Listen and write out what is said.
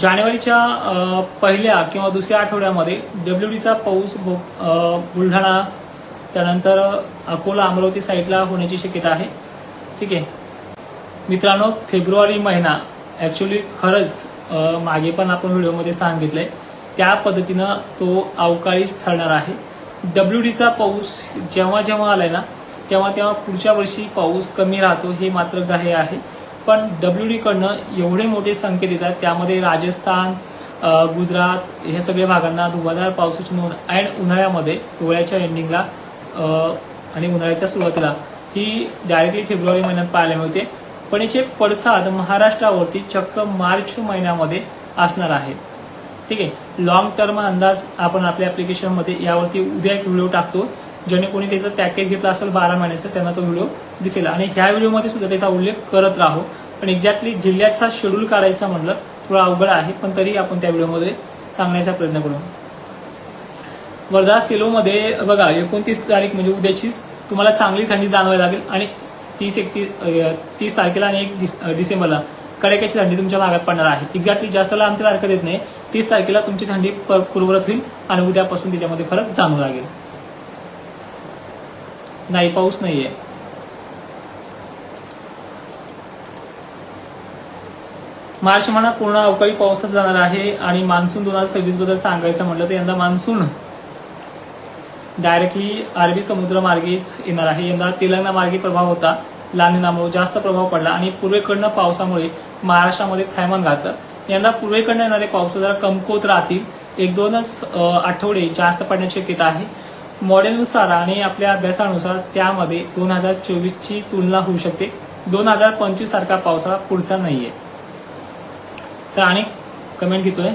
जानेवारीच्या पहिल्या किंवा दुसऱ्या आठवड्यामध्ये डब्ल्यू डीचा पाऊस बुलढाणा त्यानंतर अकोला अमरावती साईडला होण्याची शक्यता आहे. ठीक आहे? मित्रांनो फेब्रुवारी महिना ॲक्च्युली खरंच मागे पण आपण व्हिडिओमध्ये सांगितलंय. त्या पद्धतीनं तो अवकाळीच ठरणार आहे. डब्ल्यू डीचा पाऊस जेव्हा जेव्हा आलाय ना तेव्हा तेव्हा पुढच्या वर्षी पाऊस कमी राहतो हे मात्र गाहे आहे. पण डब्ल्यू डीकडनं एवढे मोठे संकेत येतात. त्यामध्ये राजस्थान गुजरात हे सगळ्या भागांना धुवाधार पावसाची नोंद अँड उन्हाळ्यामध्ये हिवाळ्याच्या एंडिंगला आणि उन्हाळ्याच्या सुरुवातीला ही डायरेक्टली फेब्रुवारी महिन्यात पाहायला मिळते. पण याचे पडसाद महाराष्ट्रावरती चक्क मार्च महिन्यामध्ये असणार आहे. ठीक आहे? लॉंग टर्म अंदाज आपण आपल्या ॲप्लिकेशनमध्ये यावरती उद्या एक व्हिडिओ टाकतो. ज्याने कोणी त्याचं पॅकेज घेतलं असेल बारा महिन्याचं त्यांना तो व्हिडिओ दिसेल. आणि ह्या व्हिडिओमध्ये सुद्धा त्याचा उल्लेख करत राहू. पण एक्झॅक्टली जिल्ह्याचा शेड्यूल काढायचा म्हटलं थोडा अवघड आहे पण तरी आपण त्या व्हिडिओमध्ये सांगण्याचा प्रयत्न करू. वर्धा सेलोमध्ये बघा एकोणतीस तारीख म्हणजे उद्याचीच तुम्हाला चांगली थंडी जाणवायला लागेल. आणि तीस एकतीस तीस तारखेला आणि एक डिसेंबरला कडाक्याची थंडी तुमच्या भागात पडणार आहे. एक्झॅक्टली जास्त लांबची तारखा देत नाही. तीस तारखेला तुमची थंडी प- होईल आणि उद्यापासून त्याच्यामध्ये फरक जाणवू लागेल. नाही पाऊस नाहीये. मार्च महिना पूर्ण अवकाळी पावसात जाणार आहे आणि मान्सून दोन हजार सव्वीसबद्दल सांगायचं म्हटलं तर यंदा मान्सून डायरेक्टली अरबी समुद्र मार्गेच येणार आहे. यंदा तेलंगणा मार्गे प्रभाव होता लानिनामुळे जास्त प्रभाव पडला आणि पूर्वेकडनं पावसामुळे महाराष्ट्रामध्ये थैमान घातलं. यंदा पूर्वेकडनं येणारे पाऊस जरा कमकुवत राहतील. एक दोनच आठवडे जास्त पडण्याची शक्यता आहे. मॉडेलनुसार आणि आपल्या अभ्यासानुसार त्यामध्ये दोन हजार चोवीसची तुलना होऊ शकते. दोन हजार पंचवीस सारखा पावसाळा पुढचा नाहीये. चला आणि कमेंट घेतोय.